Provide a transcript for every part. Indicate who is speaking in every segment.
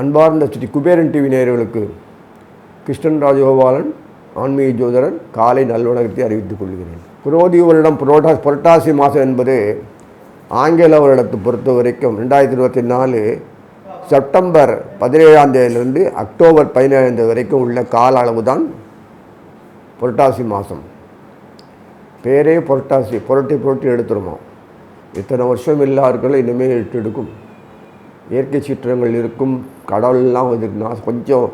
Speaker 1: அன்பார்ந்த ஸ்ரீ குபேரன் டிவி நேயர்களுக்கு கிருஷ்ணன் ராஜகோபாலன் ஆன்மீக ஜோதரன் காலை நல்வணக்கத்தை அறிவித்துக் கொள்கிறேன். புரோதி வருடம் புரோட்டா புரட்டாசி மாதம் என்பது ஆங்கில வருடத்தை பொறுத்த வரைக்கும் ரெண்டாயிரத்தி இருபத்தி நாலு செப்டம்பர் பதினேழாம் தேதியிலிருந்து அக்டோபர் பதினேழாம் தேதி வரைக்கும் உள்ள கால அளவு தான் புரட்டாசி மாதம். பேரே புரட்டாசி புரட்டி புரட்டி எடுத்துருமா? இத்தனை வருஷம் இல்லாதவர்களும் இனிமேல் எட்டு எடுக்கும். இயற்கை சீற்றங்கள் இருக்கும் கடவுள்லாம் இதுக்கு நான் கொஞ்சம்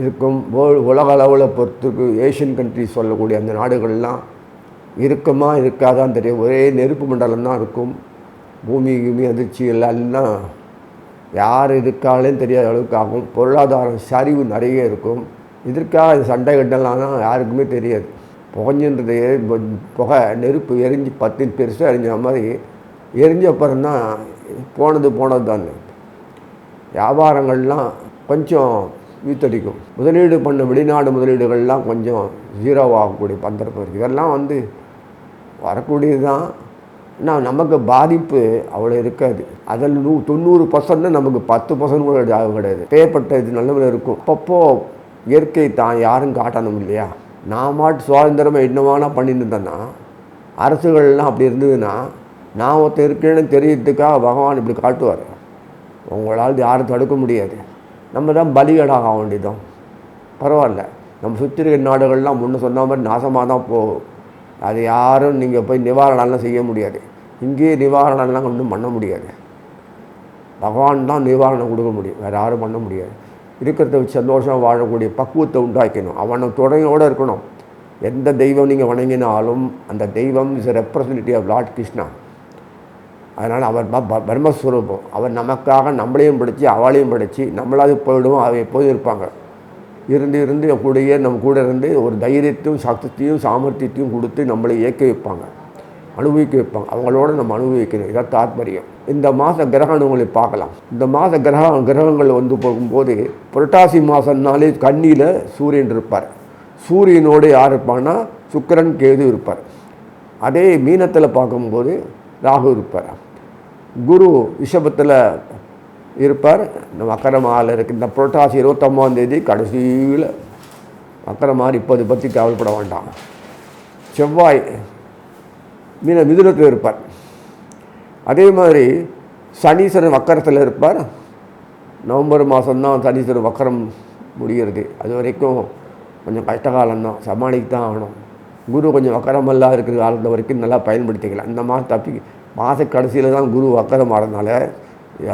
Speaker 1: இருக்கும். வேர்ல்டு உலக அளவில் பொறுத்துக்கு ஏஷியன் கண்ட்ரிஸ் சொல்லக்கூடிய அந்த நாடுகள்லாம் இருக்குமா இருக்காதான் தெரியும். ஒரே நெருப்பு மண்டலம் தான் இருக்கும். பூமி கிமி அதிர்ச்சி எல்லாம் யார் இருக்காளேன்னு தெரியாத அளவுக்கு ஆகும். பொருளாதாரம் சரிவு நிறைய இருக்கும். இதற்காக சண்டை கட்டலாம் யாருக்குமே தெரியாது. புகைஞ்சின்றது புகை நெருப்பு எரிஞ்சு பத்து பெருசாக எரிஞ்ச மாதிரி எரிஞ்ச அப்புறம்தான் போனது போனது தான். வியாபாரங்கள்லாம் கொஞ்சம் வீத்தடிக்கும். முதலீடு பண்ண வெளிநாடு முதலீடுகள்லாம் கொஞ்சம் ஜீரோவாகக்கூடிய பந்தரப்பு இருக்குது இதெல்லாம் வந்து வரக்கூடியது தான். ஆனால் நமக்கு பாதிப்பு அவ்வளோ இருக்காது. அதில் நூ தொண்ணூறு பர்சன்ட் நமக்கு பத்து பர்சன்ட் கூட ஆகும் கிடையாது. பேப்பட்ட இது நல்லவில் இருக்கும். அப்பப்போ இயற்கை தான் யாரும் காட்டணும் இல்லையா? நான் மாட்டு சுதந்திரமாக என்னவானா பண்ணிட்டு இருந்தேன்னா அரசுகள்லாம் அப்படி இருந்ததுன்னா நான் ஒருத்தர் இருக்கேன்னு தெரியறதுக்காக பகவான் இப்படி காட்டுவார். உங்களால் யாரும் தடுக்க முடியாது. நம்ம தான் பலிகடாக ஆக வேண்டியதும். பரவாயில்ல. நம்ம சுற்றி இருக்கிற நாடுகள்லாம் முன்ன சொன்ன மாதிரி நாசமாக தான் போகும் அது யாரும் நீங்கள் போய் நிவாரணம்லாம் செய்ய முடியாது. இங்கேயே நிவாரணம்லாம் ஒன்றும் பண்ண முடியாது. பகவான் தான் நிவாரணம் கொடுக்க முடியும். வேறு யாரும் பண்ண முடியாது. இருக்கிறத வச்சு சந்தோஷமாக வாழக்கூடிய பக்குவத்தை உண்டாக்கணும். அவனை துணையோடு இருக்கணும். எந்த தெய்வம் நீங்கள் வணங்கினாலும் அந்த தெய்வம் is representative of Lord Krishna அதனால் அவர் பிரம்மஸ்வரூபம் அவர் நமக்காக நம்மளையும் படித்து அவளையும் படித்து நம்மளாவது போயிடுவோம் அவ எப்போதும் இருப்பாங்க. இருந்து இருந்து கூடயே நம்ம கூட இருந்து ஒரு தைரியத்தையும் சக்தியையும் சாமர்த்தியத்தையும் கொடுத்து நம்மளை இயக்க வைப்பாங்க. அனுபவிக்க வைப்பாங்க அவங்களோட நம்ம அனுபவிக்கணும். இதான் தாத்பரியம். இந்த மாத கிரகணங்களை பார்க்கலாம். இந்த மாத கிரக கிரகங்கள் வந்து போகும்போது புரட்டாசி மாதம்னாலே கண்ணியில் சூரியன் இருப்பார். சூரியனோடு யார் இருப்பான்னா சுக்கிரன் கேது இருப்பார். அதே மீனத்தில் பார்க்கும்போது ராகு இருப்பார். குரு ரிஷபத்தில் இருப்பார். இந்த மக்கரமாவில் இருக்கு. இந்த புரட்டாசி இருபத்தொம்பதாந்தேதி கடைசியில் மக்கரமாரி இப்போது பற்றி கவலைப்பட வேண்டாம். செவ்வாய் மீன மிதுனத்தில் இருப்பார். அதே மாதிரி சனீஸ்வரன் வக்கரத்தில் இருப்பார். நவம்பர் மாதம்தான் சனீஸ்வரன் வக்கரம் முடிகிறது. அது வரைக்கும் கொஞ்சம் கஷ்டகாலம்தான். சமாளிக்க தான் ஆகணும். குரு கொஞ்சம் வக்கரமெல்லாம் இருக்கிற காலத்தை வரைக்கும் நல்லா பயன்படுத்திக்கலாம். இந்த மாதம் தப்பி மாத கடைசியில் தான் குரு வக்கரம் ஆகிறதுனால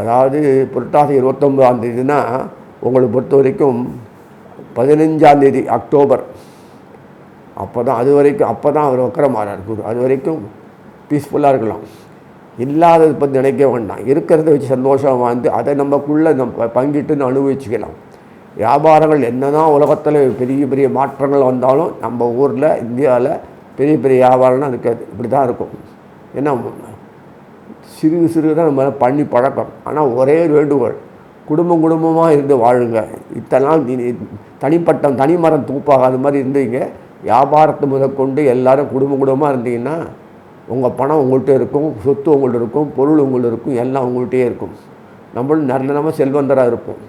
Speaker 1: அதாவது புரட்டாசி இருபத்தொம்பதாம் தேதினா உங்களை பொறுத்த வரைக்கும் பதினஞ்சாந்தேதி அக்டோபர் அப்போ தான் அது வரைக்கும் அப்போ தான் அவர் வக்கரமாறார் குரு. அது வரைக்கும் பீஸ்ஃபுல்லாக இருக்கலாம். இல்லாததை பற்றி நினைக்க வேண்டாம். இருக்கிறத வச்சு சந்தோஷமாக வாழ்ந்து அதை நமக்குள்ளே நம்ம பங்கிட்டுன்னு அனுபவிச்சுக்கலாம். வியாபாரங்கள் என்ன தான் உலகத்தில் பெரிய பெரிய மாற்றங்கள் வந்தாலும் நம்ம ஊரில் இந்தியாவில் பெரிய பெரிய வியாபாரம்லாம் இருக்காது இப்படி தான் இருக்கும். ஏன்னா சிறு சிறு தான் நம்ம பண்ணி பழக்கம். ஆனால் ஒரே ஒரு வேண்டுகோள் குடும்பம் குடும்பமாக இருந்து வாழுங்க. இத்தனை நாள் தனிப்பட்டம் தனிப்பட்ட தனிமரம் தூப்பாகாத மாதிரி இருந்தீங்க. வியாபாரத்தை முதற்கொண்டு எல்லாரும் குடும்ப குடும்பமாக இருந்தீங்கன்னா உங்கள் பணம் உங்கள்கிட்ட இருக்கும் சொத்து உங்கள்கிட்ட இருக்கும் பொருள் உங்கள்கிட்ட இருக்கும் எல்லாம் உங்கள்கிட்டயே இருக்கும். நம்மளும் நிரந்தரமாக செல்வந்தராக இருப்போம்.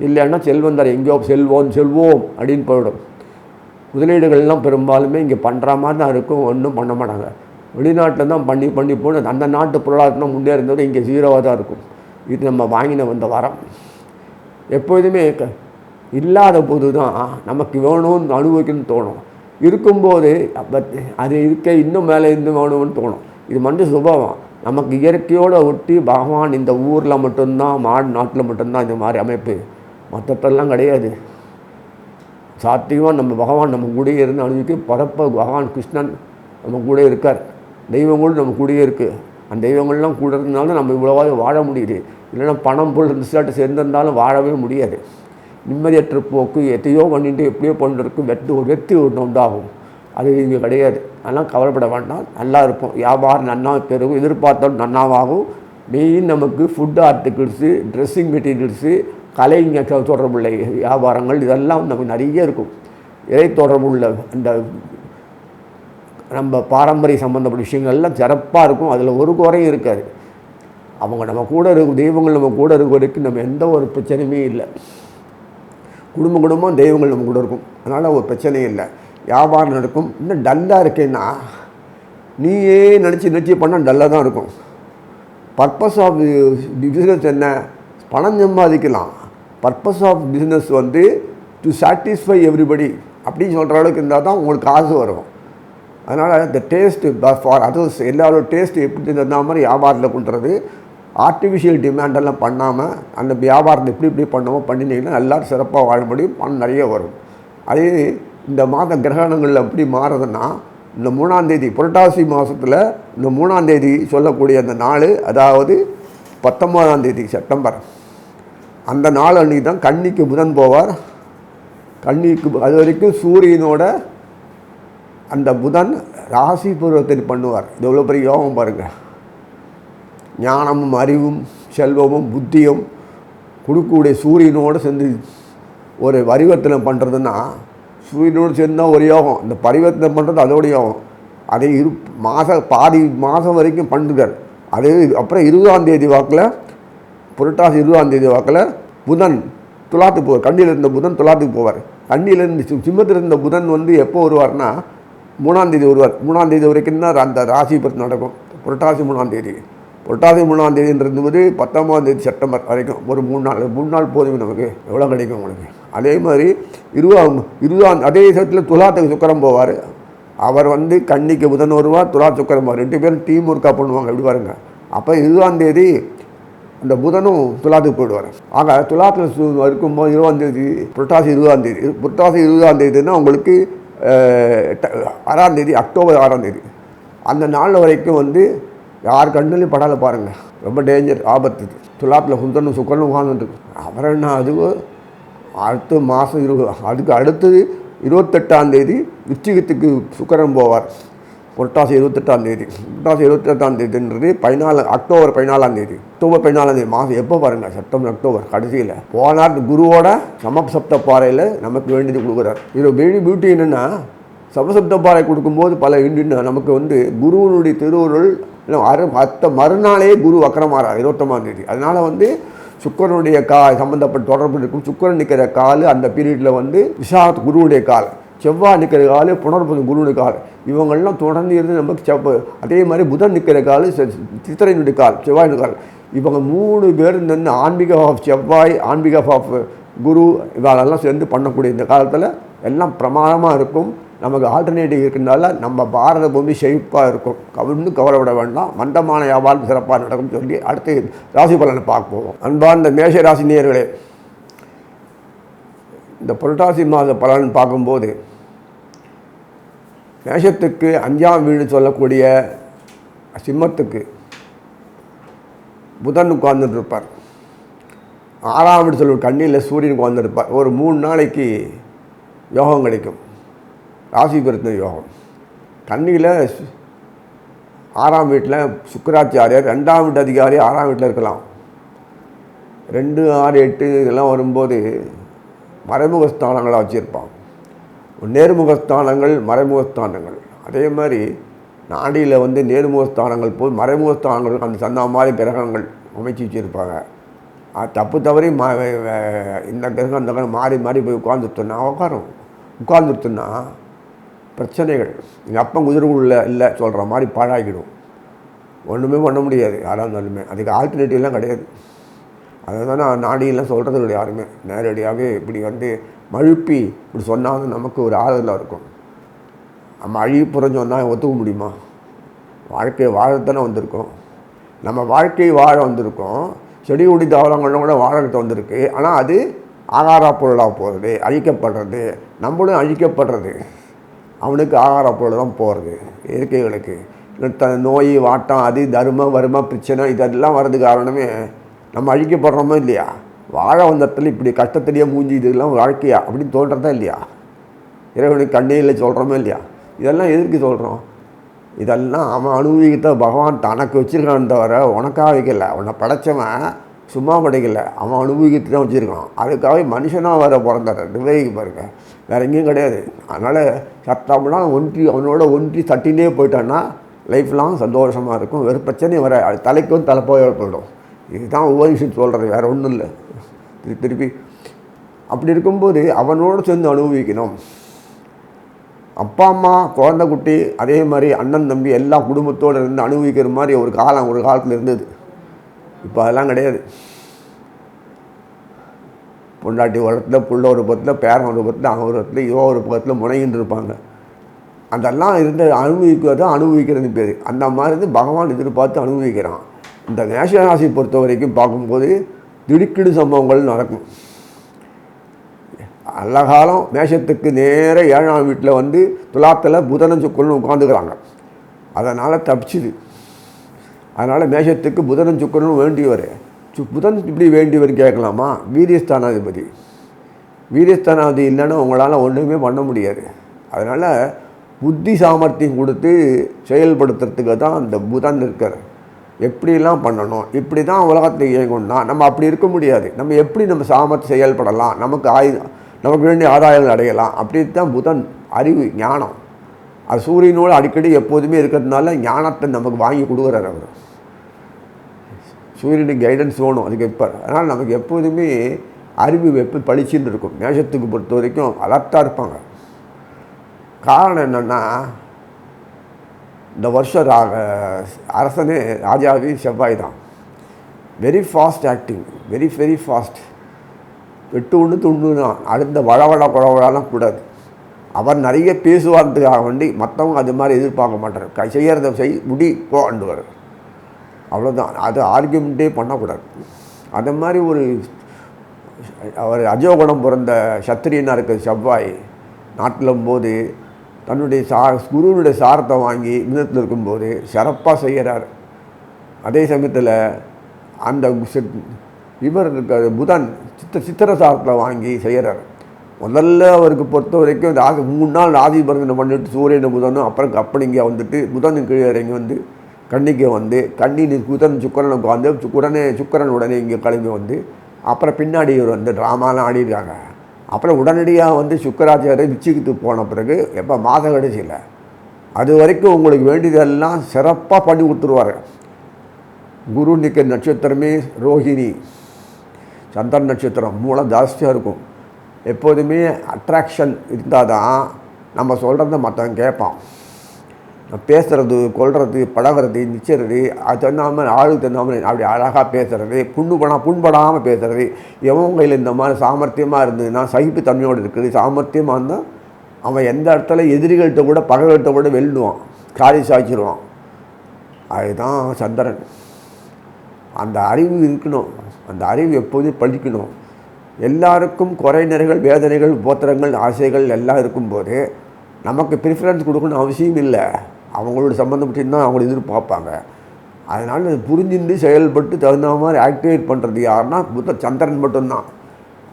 Speaker 1: இல்லைன்னா செல்வந்தர் எங்கேயோ செல்வோம் செல்வோம் அப்படின்னு போயிடும். முதலீடுகள்லாம் பெரும்பாலுமே இங்கே பண்ணுற மாதிரி தான் இருக்கும் ஒன்றும் பண்ண மாட்டாங்க. வெளிநாட்டில் தான் பண்ணி பண்ணி போனது அந்த நாட்டு பொருளாதாரம் முன்னேறினது இங்கே ஜீரோவாக தான் இருக்கும். இது நம்ம வாங்கின வந்த வரம். எப்போதுமே க- இல்லாத போது தான் நமக்கு வேணும்னு அனுபவிக்கணும்னு தோணும். இருக்கும்போது பட் அது இருக்க இன்னும் மேலே இருந்து வேணும்னு தோணும். இது மட்டும் சுபாவம். நமக்கு இயற்கையோடு ஒட்டி பகவான் இந்த ஊரில் மட்டும்தான் மாடு நாட்டில் மட்டும்தான் இந்த மாதிரி அமைப்பு. மற்றத்தெல்லாம் கிடையாது. சாத்தியமாக நம்ம பகவான் நம்ம கூடயே இருந்து அனுபவிக்க பரப்ப பகவான் கிருஷ்ணன் நம்ம கூட இருக்கார். தெய்வங்களும் நம்ம கூடயே இருக்குது அந்த தெய்வங்கள்லாம் கூட இருந்தாலும் நம்ம இவ்வளோவாக வாழ முடியுது. இல்லைன்னா பணம் பொருள் ரிசல்ட் சேர்ந்திருந்தாலும் வாழவே முடியாது. நிம்மதியற்ற போக்கு எத்தையோ பண்ணிட்டு எப்படியோ பண்ணிட்டு வெட்டு ஒரு வெற்றி ஒன்று உண்டாகும். அது இங்கே கிடையாது. அதெல்லாம் கவலைப்பட வேண்டாம். நல்லா இருப்போம். வியாபாரம் நன்னா பெருகும். எதிர்பார்த்தாலும் நன்னாவாகும். மெயின் நமக்கு ஃபுட் ஆர்டிகிள்ஸு ட்ரெஸ்ஸிங் மெட்டீரியல்ஸு கலைங்க தொடர்புள்ள வியாபாரங்கள் இதெல்லாம் நமக்கு நிறைய இருக்கும். இறை தொடர்புள்ள அந்த நம்ம பாரம்பரிய சம்மந்தப்பட்ட விஷயங்கள் எல்லாம் சிறப்பாக இருக்கும். அதில் ஒரு குறையும் இருக்காது. அவங்க நம்ம கூட இருக்கும் தெய்வங்கள் நம்ம கூட இருக்க வரைக்கும் நம்ம எந்த ஒரு பிரச்சனையுமே இல்லை. குடும்ப குடும்பம் தெய்வங்கள் நம்ம கூட இருக்கும். அதனால் ஒரு பிரச்சனையும் இல்லை. வியாபாரம் நடக்கும். இன்னும் டல்லாக இருக்கேன்னா நீயே நினச்சி நினச்சி பண்ணால் டல்லாக தான் இருக்கும். பர்பஸ் ஆஃப் பிஸ்னஸ் என்ன? பணம் சம்பாதிக்கலாம். பர்பஸ் ஆஃப் பிஸ்னஸ் வந்து டு சாட்டிஸ்ஃபை எவ்ரிபடி அப்படின்னு சொல்கிற அளவுக்கு இருந்தால் தான் உங்களுக்கு காசு வரும். அதனால் இந்த டேஸ்ட்டு ஃபார் அதர்ஸ் எல்லாரோட டேஸ்ட்டு எப்படி இருந்தால் மாதிரி வியாபாரத்தில் பண்ணுறது ஆர்டிஃபிஷியல் டிமாண்டெல்லாம் பண்ணாமல் அந்த வியாபாரத்தை எப்படி இப்படி பண்ணாமோ பண்ணினீங்கன்னா எல்லோரும் சிறப்பாக வாழ முடியும் பணம் நிறைய வரும். அதே இந்த மாத கிரகணங்கள் எப்படி மாறுதுன்னா இந்த மூணாந்தேதி புரட்டாசி மாதத்தில் இந்த மூணாந்தேதி சொல்லக்கூடிய அந்த நாள் அதாவது பத்தொம்போதாம் தேதி செப்டம்பர். அந்த நாள் அன்றைக்கி தான் கன்னிக்கு புதன் போவார். கன்னிக்கு அது வரைக்கும் சூரியனோட அந்த புதன் ராசி பூர்வத்தில் பண்ணுவார். இது எவ்வளோ பெரிய யோகம் பாருங்கள் ஞானமும் அறிவும் செல்வமும் புத்தியும் கொடுக்கக்கூடிய சூரியனோடு சேர்ந்து ஒரு பரிவர்த்தனை பண்ணுறதுன்னா சூரியனோடு சேர்ந்து ஒரு யோகம். இந்த பரிவர்த்தனை பண்ணுறது அதோட யோகம். அதை இரு மாத பாதி மாதம் வரைக்கும் பண்ணுறார் அதே அப்புறம் இருபதாம் தேதி வாக்கில் புரட்டாசி இருபதாம் தேதி வாக்கில் புதன் துலாத்துக்கு போவார். கண்ணியில் இருந்த புதன் துலாத்துக்கு போவார். கண்ணியில் இருந்து சிம்மத்தில் இருந்த புதன் வந்து எப்போ வருவார்னா மூணாந்தேதி வருவார். மூணாந்தேதி வரைக்கும் தான் அந்த ராசி பற்றி நடக்கும். புரட்டாசி மூணாந்தேதி புரட்டாசி மூணாம் தேதின்றது வந்து தேதி செப்டம்பர் வரைக்கும் ஒரு மூணு நாள் மூணு நாள் போதும் நமக்கு எவ்வளோ கிடைக்கும் உங்களுக்கு? அதே மாதிரி இருபதாம் இருபதாம் அதே சமயத்தில் துலாத்துக்கு சுக்கரம் போவார். அவர் வந்து கன்னிக்கு புதன் வருவார் துலா சுக்கரம் போவார். ரெண்டு பேரும் டீம் ஒர்க்காக பண்ணுவாங்க எப்படி பாருங்க? அப்போ இருபதாம் தேதி அந்த புதனும் துலாத்துக்கு போயிடுவார். ஆக துலாத்தில் இருக்கும்போது இருபதாம் தேதி புரட்டாசி இருபதாம் தேதி புரட்டாசி இருபதாம் தேதினா உங்களுக்கு ஆறாம் தேதி அக்டோபர் ஆறாம் தேதி. அந்த நாள் வரைக்கும் வந்து யார் கண்ணுலையும் படால பாருங்கள் ரொம்ப டேஞ்சர் ஆபத்து. இது. துலாத்தில் சுந்தரனும் சுக்கரனும் அவர் அப்புறம் என்ன அது அடுத்த மாதம் இரு அதுக்கு அடுத்தது இருபத்தெட்டாம் தேதி விச்சிகத்துக்கு சுக்கரன் போவார். புரட்டாசி இருபத்தெட்டாம் தேதி. புரட்டாசி இருபத்தெட்டாம் தேதின்றது பதினாலு அக்டோபர் பதினாலாம் தேதி. அக்டோபர் பதினாலாம் தேதி மாதம் எப்போ பாருங்கள் செப்டம்பர் அக்டோபர் கடைசியில். போனார் குருவோட சமசப்த பாறையில் நமக்கு வேண்டியது கொடுக்குறார். இது பியூட்டி பியூட்டி என்னென்னா சமசப்த பாறை கொடுக்கும்போது பல இண்டின்னு நமக்கு வந்து குருவனுடைய திருவுருள் இல்லை அரு அத்த மறுநாளே குரு வக்கரமாறார் இருபத்தொம்பதாம் தேதி அதனால் வந்து சுக்கரனுடைய கா சம்மந்தப்பட்ட தொடர்பு இருக்கும். சுக்கரன் நிற்கிற கால் அந்த பீரியடில் வந்து விசாத் குருவுடைய கால். செவ்வாய் நிற்கிற கால் புனர்புதன் குருவுடைய கால். இவங்கெல்லாம் தொடர்ந்து இருந்து நமக்கு செவ்வ அதே மாதிரி புதன் நிற்கிற கால் சித்திரையினுடைய கால் செவ்வாயினுடைய கால். இவங்க மூணு பேர் நின்று ஆன்மீக ஆஃப் செவ்வாய் ஆன்மீக ஆஃப் குரு இவாளெல்லாம் சேர்ந்து பண்ணக்கூடிய இந்த காலத்தில் எல்லாம் பிரமாதமாக இருக்கும். நமக்கு ஆல்டர்னேட்டிவ் இருக்கிறதுனால நம்ம பாரத பூமி செழிப்பாக இருக்கும். கவிழ்ந்து கவலைப்பட வேண்டாம். மந்தமான வியாபாரம் சிறப்பாக நடக்கும் சொல்லி அடுத்து ராசி பலனை பார்ப்போம். அன்பார்ந்த மேஷ ராசி நேயர்களே இந்த புரட்டாசி மாத பலன் பார்க்கும்போது மேஷத்துக்கு அஞ்சாம் வீடு சொல்லக்கூடிய சிம்மத்துக்கு புதன் உட்கார்ந்துட்டு இருப்பார். ஆறாம் வீடு சொல்லுவோம் கண்ணியில் சூரியன் உட்கார்ந்துருப்பார் ஒரு மூணு நாளைக்கு யோகம் கிடைக்கும். ராசி பொருத்த யோகம். கண்ணியில் ஆறாம் வீட்டில் சுக்கராச்சாரியர் ரெண்டாம் வீட்டு அதிகாரி ஆறாம் வீட்டில் இருக்கலாம். ரெண்டு ஆறு எட்டு இதெல்லாம் வரும்போது மறைமுக ஸ்தானங்களாக வச்சுருப்பான். நேர்முக ஸ்தானங்கள் மறைமுக ஸ்தானங்கள். அதே மாதிரி நாடியில் வந்து நேர்முக ஸ்தானங்கள் போய் மறைமுக ஸ்தானங்கள் அந்த சந்தா மாதிரி கிரகங்கள் அமைச்சு வச்சுருப்பாங்க. தப்பு தவறி மா இந்த கிரகம் அந்த கிரகம் மாறி மாறி போய் உட்காந்துருத்தோன்னா உட்காரும். உட்காந்துருத்தோன்னா பிரச்சனைகள். எங்கள் அப்பன் குதிரைக்குள்ள இல்லை சொல்கிற மாதிரி பாழாக்கிடும் ஒன்றுமே பண்ண முடியாது. யாராக இருந்தாலுமே. அதுக்கு ஆல்டர்னேட்டிவ்லாம் கிடையாது. அதை தான் நான் நாடியெல்லாம் சொல்கிறது கிடையாது யாருமே. நேரடியாகவே இப்படி வந்து மழுப்பி இப்படி சொன்னால் நமக்கு ஒரு ஆறுதலாக இருக்கும். நம்ம அழிப்புறம் புரிஞ்சோன்னா ஒத்துக்க முடியுமா? வாழ்க்கையை வாழத்தானே வந்திருக்கோம். நம்ம வாழ்க்கையை வாழ வந்திருக்கோம். செடி கொடி தாவரங்களும் கூட வாழறது வந்திருக்கு. ஆனால் அது ஆகார பொருளாக போகிறது அழிக்கப்படுறது. நம்மளும் அழிக்கப்படுறது. அவனுக்கு ஆகார பொருள் தான் போகிறது இயற்கைகளுக்கு. த நோய் வாட்டம் அது தர்மம் வரும பிரச்சனை இதெல்லாம் வர்றதுக்கு காரணமே நம்ம அழிக்கப்படுறோமோ இல்லையா? வாழ வந்த இடத்துல இப்படி கஷ்டத்திலேயே மூஞ்சி இதெல்லாம் வாழ்க்கையா? அப்படின்னு தோன்றதா இல்லையா? இறைவனுக்கு கண்ணையில் சொல்கிறோமோ இல்லையா? இதெல்லாம் எதுக்கு சொல்கிறோம் இதெல்லாம் அவன் அனுபவிக்கிட்ட பகவான் தனக்கு வச்சுருக்கான் தவிர உனக்காக வைக்கல. உன்னை படைச்சவன் சும்மா படைக்கல. அவன் அனுபவிக்கிட்டு தான் வச்சுருக்கான். அதுக்காக மனுஷனாக வர பிறந்தார். நிர்வகிக்கு பாருங்க. வேறு எங்கேயும் கிடையாது. அதனால் சத்தம்லாம் ஒன்றி அவனோட ஒன்றி தட்டினே போயிட்டான்னா லைஃப் லாங் சந்தோஷமாக இருக்கும் வெறும் பிரச்சனையும் வர தலைக்கும் தலைக்கு வந்து தலைப்போய் போயிடும். இதுதான் உபனிஷத்து சொல்கிறது வேறு ஒன்றும் இல்லை. திருப்பி திருப்பி. அப்படி இருக்கும்போது அவனோடு சேர்ந்து அனுபவிக்கணும். அப்பா அம்மா குழந்தை குட்டி அதே மாதிரி அண்ணன் தம்பி எல்லா குடும்பத்தோடு இருந்து அனுபவிக்கிற மாதிரி ஒரு காலம் ஒரு காலத்தில் இருந்தது. இப்போ அதெல்லாம் கிடையாது. பொண்டாட்டி ஒரு புள்ள ஒரு பக்கத்தில் பேரன் ஒரு பக்கத்தில் அவன் ஒரு பக்கத்தில் இவன் ஒரு பக்கத்தில் முனைகின்னு இருப்பாங்க. அதெல்லாம் இருந்த அனுபவிக்கிறது அனுபவிக்கிறது பேர். அந்த மாதிரி இருந்து பகவான் எதிர்பார்த்து அனுபவிக்கிறான். இந்த மேஷராசி பொறுத்த வரைக்கும் பார்க்கும்போது திடுக்கிடு சம்பவங்கள் நடக்கும். நல்ல காலம் மேஷத்துக்கு நேர ஏழாம் வீட்டில் வந்து துலாத்தில் புதனன் சுக்கரனும் உட்காந்துக்கிறாங்க அதனால் தப்பிச்சுது. அதனால் மேஷத்துக்கு புதனன் சுக்கரனும் வேண்டியவர். சு புதன் இப்படி வேண்டியவர் கேட்கலாமா? வீரியஸ்தானாதிபதி. வீரியஸ்தானாதிபதி இல்லைன்னா உங்களால் ஒன்றுமே பண்ண முடியாது. அதனால் புத்தி சாமர்த்தியம் கொடுத்து செயல்படுத்துறதுக்கு தான் அந்த புதன் இருக்கார். எப்படிலாம் பண்ணணும்? இப்படி தான் உலகத்தை இயங்கணும்னா நம்ம அப்படி இருக்க முடியாது. நம்ம எப்படி நம்ம சாமர்த்தி செயல்படலாம்? நமக்கு ஆயுதம் நமக்கு வேண்டிய ஆதாயங்கள் அடையலாம்? அப்படி தான் புதன் அறிவு ஞானம். அது சூரியனோடு அடிக்கடி எப்போதுமே இருக்கிறதுனால ஞானத்தை நமக்கு வாங்கி கொடுக்குறாரு அவர். சூரியனுக்கு கைடன்ஸ் வேணும். அதுக்கு எப்போ அதனால் நமக்கு எப்போதுமே அறிவு வெப்பு பளிச்சுன்னு இருக்கும். மேஷத்துக்கு பொறுத்த வரைக்கும் அலர்ட்டாக இருப்பாங்க. காரணம் என்னென்னா இந்த வருஷம் ரா அரசனே ராஜாவி செவ்வாய் தான். Very fast acting very very fast வெட்டு ஒன்று துண்டு தான். அடுத்த வளவள குழவழலாம் கூடாது. அவர் நிறைய பேசுவார்த்துக்காக வேண்டி மற்றவங்க அது மாதிரி எதிர்பார்க்க மாட்டார். செய்கிறத செய் முடி போண்டுவார் அவ்வளோதான் அது ஆர்கியூமெண்ட்டே பண்ணக்கூடாது. அந்த மாதிரி ஒரு அவர் அஜோகுணம் பிறந்த சத்திரியனாக இருக்கிற செவ்வாய் நாட்டிலும் போது தன்னுடைய சா குருவுடைய சாரத்தை வாங்கி மிதத்தில் இருக்கும்போது சிறப்பாக செய்கிறார். அதே சமயத்தில் அந்த இவர் இருக்க புதன் சித்த சித்திர சாரத்தை வாங்கி செய்கிறார். முதல்ல அவருக்கு பொறுத்த வரைக்கும் ராசி மூணு நாள் ராசி பரந்தனை பண்ணிட்டு சூரியனை புதனும் அப்புறம் கப்பனிங்க வந்துட்டு புதனுக்கு கீழே இறங்கி வந்து கண்ணிக்கு வந்து கன்னி குதன் சுக்கரன் உட்காந்து உடனே சுக்கரன் உடனே இங்கே கிளம்பி வந்து அப்புறம் பின்னாடி இவர் வந்து ட்ராமாலாம் ஆடிருக்காங்க அப்புறம் உடனடியாக வந்து சுக்கராச்சாரியர் நிச்சயத்துக்கு போன பிறகு எப்போ மாத கடைசியில் அது வரைக்கும் உங்களுக்கு வேண்டியதெல்லாம் சிறப்பாக பண்ணி கொடுத்துருவாரு. குரு நிற்க நட்சத்திரமே ரோஹிணி. சந்திரன் நட்சத்திரம் மூலம் ஜாஸ்தியாக இருக்கும். எப்போதுமே அட்ராக்ஷன் இருந்தால் தான் நம்ம சொல்கிறத மற்றவன் கேட்பான். பேசுறது கொள்வது பழகிறது நிச்சயறது அது தந்தாமல் ஆளுக்கு தந்தாமல் அப்படி அழகாக பேசுறது புண்ணுபடாம புண்படாமல் பேசுறது. எவன் கையில் இந்த மாதிரி சாமர்த்தியமாக இருந்ததுன்னா சகிப்பு தன்மையோடு இருக்குது. சாமர்த்தியமாக இருந்தால் அவன் எந்த இடத்துல எதிரிகள்கிட்ட கூட பகைகள்கிட்ட கூட வெல்லுவான் காரி சாய்ச்சிடுவான் அதுதான் சந்திரன். அந்த அறிவு இருக்கணும். அந்த அறிவு எப்போதும் பழிக்கணும். எல்லாருக்கும் குறைநிறைகள் வேதனைகள் போத்திரங்கள் ஆசைகள் எல்லாம் இருக்கும்போது நமக்கு ப்ரிஃபரன்ஸ் கொடுக்கணும் அவசியம் இல்லை. அவங்களோட சம்மந்தப்பட்டு தான் அவங்கள எதிர்பார்ப்பாங்க அதனால் அது புரிஞ்சுட்டு செயல்பட்டு தகுந்த மாதிரி ஆக்டிவேட் பண்ணுறது யாருன்னா புத்த சந்திரன் மட்டும்தான்.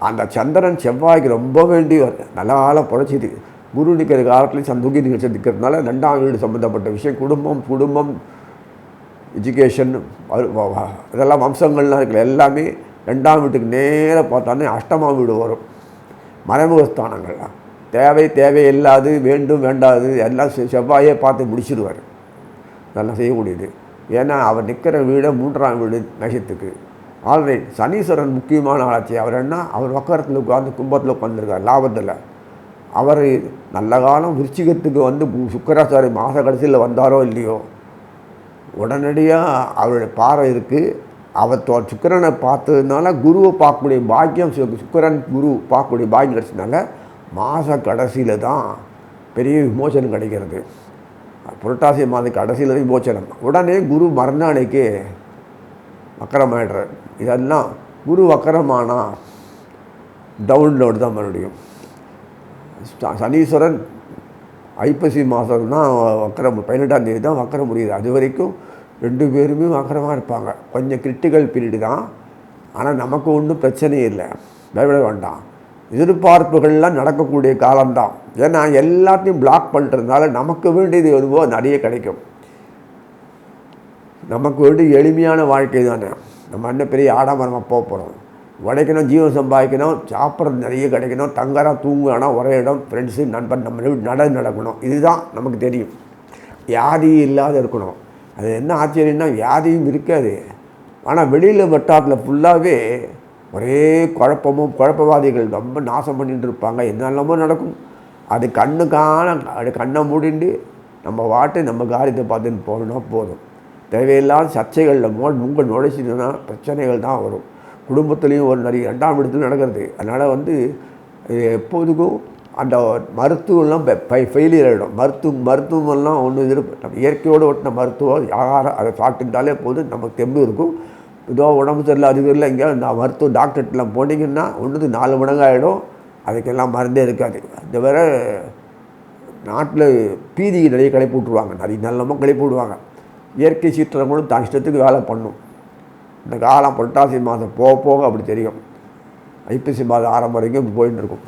Speaker 1: அந்த சந்திரன் செவ்வாய்க்கு ரொம்ப வேண்டியவர். நல்ல ஆளாக புழைச்சிது குரு நிற்கிற காலத்துலேயும் சந்துகி நிகழ்ச்சி நிற்கிறதுனால ரெண்டாம் வீடு சம்மந்தப்பட்ட விஷயம் குடும்பம் குடும்பம் எஜுகேஷன் இதெல்லாம் வம்சங்கள்லாம் இருக்குல்ல எல்லாமே ரெண்டாம் வீட்டுக்கு நேராக பார்த்தோன்னே அஷ்டமாம் வீடு வரும். மறைமுகஸ்தானங்கள்லாம் தேவை தேவையில்லாது வேண்டும் வேண்டாது எல்லாம் செ- செவ்வாயே பார்த்து முடிச்சிடுவார் நல்லா செய்யக்கூடியது. ஏன்னா அவர் நிற்கிற வீடு மூன்றாம் வீடு மேஷத்துக்கு. ஆல்ரைட் சனீஸ்வரன் முக்கியமான ஆளாச்சு. அவர் என்ன? அவர் வக்கரத்தில் உட்காந்து கும்பத்தில் உட்காந்துருக்கார் லாபத்தில். அவர் நல்ல காலம் விருச்சிகத்துக்கு வந்து சுக்கராச்சாரி மாத கடைசியில் வந்தாரோ இல்லையோ உடனடியாக அவருடைய பாறை இருக்குது அவர் தோ சுக்கிரனை பார்த்ததுனால குருவை பார்க்கக்கூடிய பாக்கியம் சு- குரு பார்க்கக்கூடிய பாக்கியம் கிடச்சதுனால மாத கடைசியில் தான் பெரிய விமோசனம் கிடைக்கிறது. புரட்டாசி மாத கடைசியில் தான் விமோச்சனம் உடனே குரு மறுநாளைக்கு வக்கரமாயிடுறார். இதெல்லாம் குரு வக்கரமானா டவுன்லோடு தான் மறுபடியும். சனீஸ்வரன் ஐப்பசி மாதம் தான் வக்கரம் பதினெட்டாம் தேதி தான் வக்கரம் முடியுது. அது வரைக்கும் ரெண்டு பேருமே வக்கரமாக இருப்பாங்க. கொஞ்சம் கிரிட்டிக்கல் பீரியடு தான். ஆனால் நமக்கு ஒன்றும் பிரச்சனையே இல்லை. பயப்பட வேண்டாம். எதிர்பார்ப்புகள்லாம் நடக்கக்கூடிய காலம்தான். ஏன்னா எல்லாத்தையும் பிளாக் பண்ணுறதுனால நமக்கு வேண்டியது எதுவோ நிறைய கிடைக்கும். நமக்கு வேண்டிய எளிமையான வாழ்க்கை தானே. நம்ம என்ன பெரிய ஆடம்பரமாக போக போகிறோம் உடைக்கணும் ஜீவன் சம்பாதிக்கணும் சாப்பிட்றது நிறைய கிடைக்கணும் தங்கறோம் தூங்கணும் ஒரே இடம் ஃப்ரெண்ட்ஸு நண்பன் நம்ம நட நடக்கணும். இதுதான் நமக்கு தெரியும். வியாதி இல்லாத இருக்கணும். அது என்ன ஆச்சரியம்னா வியாதியும் இருக்காது. ஆனால் வெளியில் வட்டாரத்தில் ஃபுல்லாகவே ஒரே குழப்பமும் குழப்பவாதிகள் ரொம்ப நாசம் பண்ணிட்டு இருப்பாங்க என்னெல்லாமோ நடக்கும். அது கண்ணுக்கான அது கண்ணை மூடிண்டு நம்ம வாட்டு நம்ம காரியத்தை பார்த்துட்டு போகணும்னா போதும். தேவையில்லாத சர்ச்சைகளில் மோ உங்கள் நுழைச்சிதுன்னா பிரச்சனைகள் தான் வரும். குடும்பத்துலேயும் ஒரு நிறைய ரெண்டாம் இடத்துல நடக்கிறது. அதனால் வந்து இது எப்போதுக்கும் அந்த மருத்துவம்லாம் ஃபெயிலியர் ஆகிடும் மருத்துவம் மருத்துவமெல்லாம் ஒன்று இது நம்ம இயற்கையோடு ஒட்டின மருத்துவம் ஆகாரம் அதை சாப்பிட்டுட்டாலே போதும். நமக்கு தெம்பு இருக்கும். ஏதோ உடம்பு சரியில்லை அது இல்லை எங்கேயாவது நான் மருத்துவ டாக்டர்கிட்டலாம் போனீங்கன்னா ஒன்றுக்கு நாலு மடங்கு ஆகிடும் அதுக்கெல்லாம் மருந்தே இருக்காது. இந்த வேற நாட்டில் பீதி நிறைய கிளப்பி விட்ருவாங்க நிறைய நல்லமாக கிளப்பி விடுவாங்க இயற்கை சீற்றங்களும் தான் இஷ்டத்துக்கு வேலை பண்ணும். இந்த காலம் புரட்டாசி மாதம் போக போக அப்படி தெரியும். ஐப்பசி மாதம் ஆரம்பம் வரைக்கும் இப்படி போயின்னு இருக்கும்.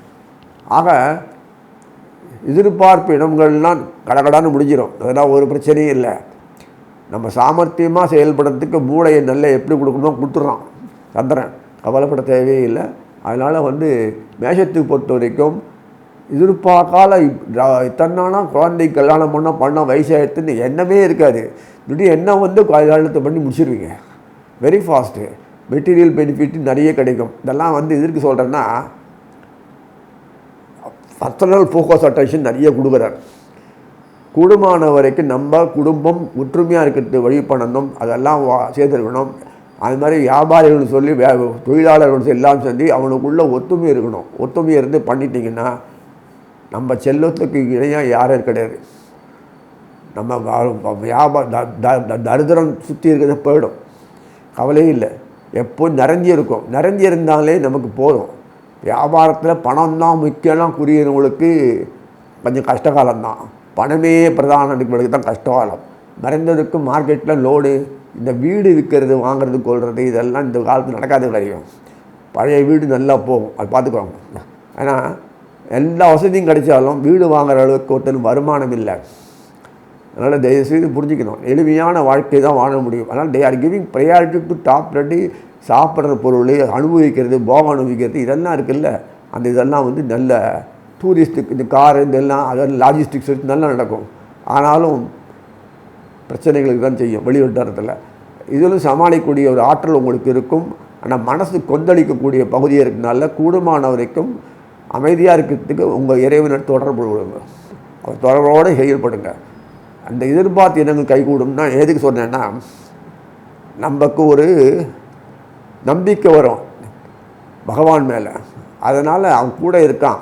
Speaker 1: ஆக எதிர்பார்ப்பு இடங்கள்லாம் கடகடான்னு முடிஞ்சிடும் அதெல்லாம் ஒரு பிரச்சனையும் இல்லை. நம்ம சாமர்த்தியமாக செயல்படுறதுக்கு மூளையை நல்ல எப்படி கொடுக்கணுமோ கொடுத்துட்றான். சந்திரன். கவலைப்பட தேவையே இல்லை. அதனால் வந்து மேஷத்துக்கு பொறுத்த வரைக்கும் எதிர்பார்க்கால இத்தனானா குழந்தை கல்யாணம் பண்ண பண்ண வயசாகிடுதுன்னு எண்ணமே இருக்காது. திடீர் எண்ணம் வந்து கல்யாணத்தை பண்ணி முடிச்சிருவீங்க? வெரி ஃபாஸ்ட்டு மெட்டீரியல் பெனிஃபிட் நிறைய கிடைக்கும். இதெல்லாம் வந்து எதற்கு சொல்கிறேன்னா பர்சனல் ஃபோக்கஸ் அட்டென்ஷன் நிறைய கொடுக்குறேன் கூடுமான வரைக்கும் நம்ம குடும்பம் ஒற்றுமையாக இருக்கிறது வழி பண்ணணும். அதெல்லாம் வா சேர்த்துருக்கணும் அது மாதிரி வியாபாரிகள் சொல்லி வே தொழிலாளர்கள் எல்லாம் சொல்லி அவனுக்குள்ள ஒத்துமை இருக்கணும். ஒத்துமை இருந்து பண்ணிட்டீங்கன்னா நம்ம செல்வத்துக்கு இணையாக யாரும் கிடையாது. நம்ம வியாபார த- த- தரித்திரம் சுற்றி இருக்கிறத போயிடும். கவலையும் இல்லை. எப்போ நிறைஞ்சி இருக்கும். நிறைஞ்சி இருந்தாலே நமக்கு போதும். வியாபாரத்தில் பணம் தான் முக்கியம்லாம் புரியறவங்களுக்கு கொஞ்சம் கஷ்டகாலம்தான். பணமே பிரதான இருக்கிறவங்களுக்கு தான் கஷ்டகாலம். மறைந்ததுக்கு மார்க்கெட்டில் லோடு இந்த வீடு விற்கிறது வாங்குறது கொள்வது இதெல்லாம் இந்த காலத்தில் நடக்காத கிடையாது பழைய வீடு நல்லா போகும். அது பார்த்துக்குவாங்க ஏன்னா எல்லா வசதியும் கிடைச்சாலும் வீடு வாங்குற அளவுக்கு ஒருத்தர் வருமானம் இல்லை. அதனால் தயவுசெய்து புரிஞ்சுக்கணும். எளிமையான வாழ்க்கை தான் வாழ முடியும். அதனால் they are giving priority to top ready சாப்பிட்ற பொருள் அனுபவிக்கிறது போகம் அனுபவிக்கிறது இதெல்லாம் இருக்குல்ல. அந்த இதெல்லாம் வந்து நல்ல டூரிஸ்ட்டுக்கு இந்த கார் இதெல்லாம் அதாவது லாஜிஸ்டிக்ஸ் நல்லா நடக்கும். ஆனாலும் பிரச்சனைகளுக்கு தான் செய்யும் வெளிவட்டாரத்தில் இதிலும் சமாளிக்கக்கூடிய ஒரு ஆற்றல் உங்களுக்கு இருக்கும். ஆனால் மனசு கொந்தளிக்கக்கூடிய பகுதி இருக்கனால கூடுமான வரைக்கும் அமைதியாக இருக்கிறதுக்கு உங்கள் இறைவனர் தொடர்பு கொடுங்க அவர் தொடர்போடு செயல்படுங்க. அந்த எதிர்பார்த்து இனங்கள் கைகூடும்னா எதுக்கு சொன்னேன்னா நமக்கு ஒரு நம்பிக்கை வரும் பகவான் மேலே. அதனால் அவன் கூட இருக்கான்.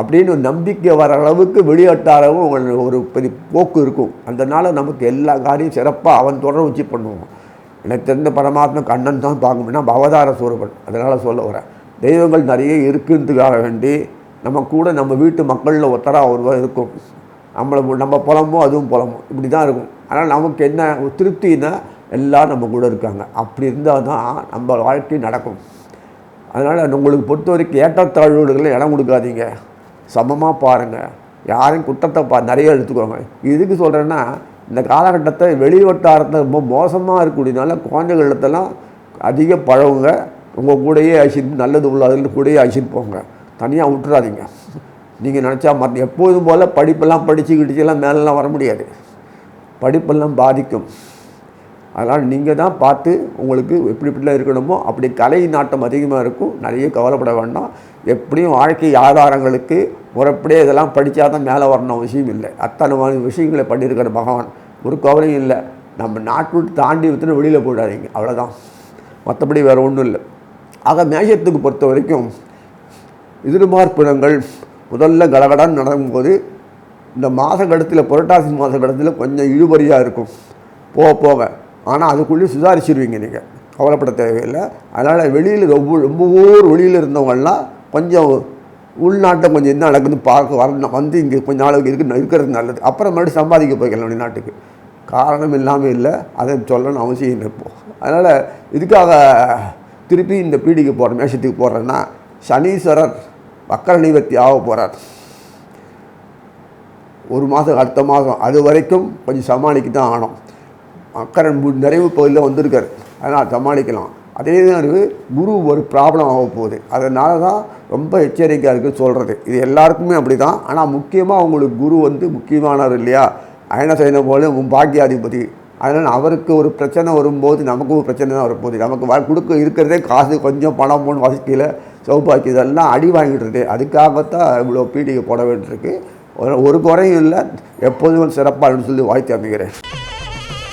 Speaker 1: அப்படின்னு ஒரு நம்பிக்கை வர அளவுக்கு வெளியாட்டாரவும் ஒரு பெரிய போக்கு இருக்கும். அதனால் நமக்கு எல்லா காரியம் சிறப்பாக அவன் தொடர வச்சு பண்ணுவோம் எனக்கு தெரிந்த பரமாத்மா கண்ணன் தான் பார்க்கணும்னா அவதார சூரபன். அதனால் சொல்ல வரேன். தெய்வங்கள் நிறைய இருக்குன்றதுக்காக வேண்டி நம்ம கூட நம்ம வீட்டு மக்களில் ஒத்தராக ஒருவர் இருக்கும். நம்மளை நம்ம புலமோ அதுவும் புலமோ இப்படி தான் இருக்கும். ஆனால் நமக்கு என்ன திருப்தினா எல்லாம் நம்ம கூட இருக்காங்க. அப்படி இருந்தால் தான் நம்ம வாழ்க்கை நடக்கும். அதனால் உங்களுக்கு பொறுத்த வரைக்கும் ஏற்றத்தாழ்வுகளை இடம் கொடுக்காதீங்க. சமமாக பாருங்கள் யாரையும் குற்றத்தை பா நிறைய எடுத்துக்கோங்க. இதுக்கு சொல்கிறேன்னா இந்த காலகட்டத்தை வெளி வட்டாரத்தில் ரொம்ப மோசமாக இருக்கக்கூடியனால குழந்தைகளிடத்தெல்லாம் அதிக பழகுங்க. உங்கள் கூடயே அழிச்சிட்டு நல்லது உள்ளதுன்னு கூடயே அழிச்சிட்டு போங்க. தனியாக விட்டுறாதீங்க. நீங்கள் நினச்சா மற்ற எப்போதும் போல் படிப்பெல்லாம் படித்து கிடிச்செல்லாம் மேலெலாம் வர முடியாது. படிப்பெல்லாம் பாதிக்கும். அதனால் நீங்கள் தான் பார்த்து உங்களுக்கு எப்படி இப்படிலாம் இருக்கணுமோ அப்படி கலை நாட்டம் அதிகமாக இருக்கும். நிறைய கவலைப்பட வேண்டாம். எப்படியும் வாழ்க்கை ஆதாரங்களுக்கு முறைப்படியே இதெல்லாம் படித்தா தான் மேலே வரணும் விஷயம் இல்லை. அத்தனை விஷயங்களை பண்ணியிருக்கிற பகவான். ஒரு கவலையும் இல்லை. நம்ம நாட்டு விட்டு தாண்டி விட்டுன்னு வெளியில் போயிடாதீங்க. அவ்வளோதான் மற்றபடி வேறு ஒன்றும் இல்லை. ஆக மேஷத்துக்கு பொறுத்த வரைக்கும் எதிர்பார்ப்பினங்கள் முதல்ல கடகடான்னு நடக்கும்போது இந்த மாத கடத்தில் புரட்டாசி மாத கடத்தில் கொஞ்சம் இழுபறியாக இருக்கும். போக போக. ஆனால் அதுக்குள்ளேயே சுதாரிச்சிருவீங்க நீங்கள் கவலைப்பட தேவையில்லை. அதனால் வெளியில் ரொம்ப ரொம்ப ஊர் வெளியில் இருந்தவங்கள்லாம் கொஞ்சம் உள்நாட்டை கொஞ்சம் என்ன நடக்குதுன்னு பார்க்க வரணும். வந்து இங்கே கொஞ்ச நாளுக்கு இருக்கு இருக்கிறது நல்லது. அப்புறம் மறுபடியும் சம்பாதிக்க போய்க்கலாம் வெளிநாட்டுக்கு காரணம் இல்லாமல் இல்லை. அதை சொல்லணும்னு அவசியம் இருப்போம் அதனால் இதுக்காக திருப்பி இந்த பீடிக்கு போகிற மேஷத்துக்கு போகிறேன்னா சனீஸ்வரர் வக்கர நிவர்த்தி ஆக போகிறார் ஒரு மாதம் அடுத்த மாதம் அது வரைக்கும் கொஞ்சம் சமாளிக்க தான் ஆனோம் மக்கரன் நிறைவு பகுதியில் வந்திருக்கார். அதனால் சமாளிக்கலாம். அதே மாதிரி குரு ஒரு ப்ராப்ளம் ஆக போகுது. அதனால தான் ரொம்ப எச்சரிக்கையாக இருக்குது சொல்கிறது இது எல்லாருக்குமே அப்படி தான் ஆனால் முக்கியமாக அவங்களுக்கு குரு வந்து முக்கியமானவர் இல்லையா? அயன சைன போல உன் பாக்கியாதிபதி. அதனால் அவருக்கு ஒரு பிரச்சனை வரும்போது நமக்கும் ஒரு பிரச்சனை தான் வரப்போகுது. நமக்கு வ கொடுக்க இருக்கிறதே காசு கொஞ்சம் பணம் போன வசதியில் சௌபாக்கி இதெல்லாம் அடி வாங்கிட்டுருது அதுக்காகத்தான் இவ்வளோ பீடிகை போட வேண்டியிருக்கு. ஒரு- குறையும் இல்லை. எப்போதும் சிறப்பாக சொல்லி வாழ்த்து அமைகிறேன்.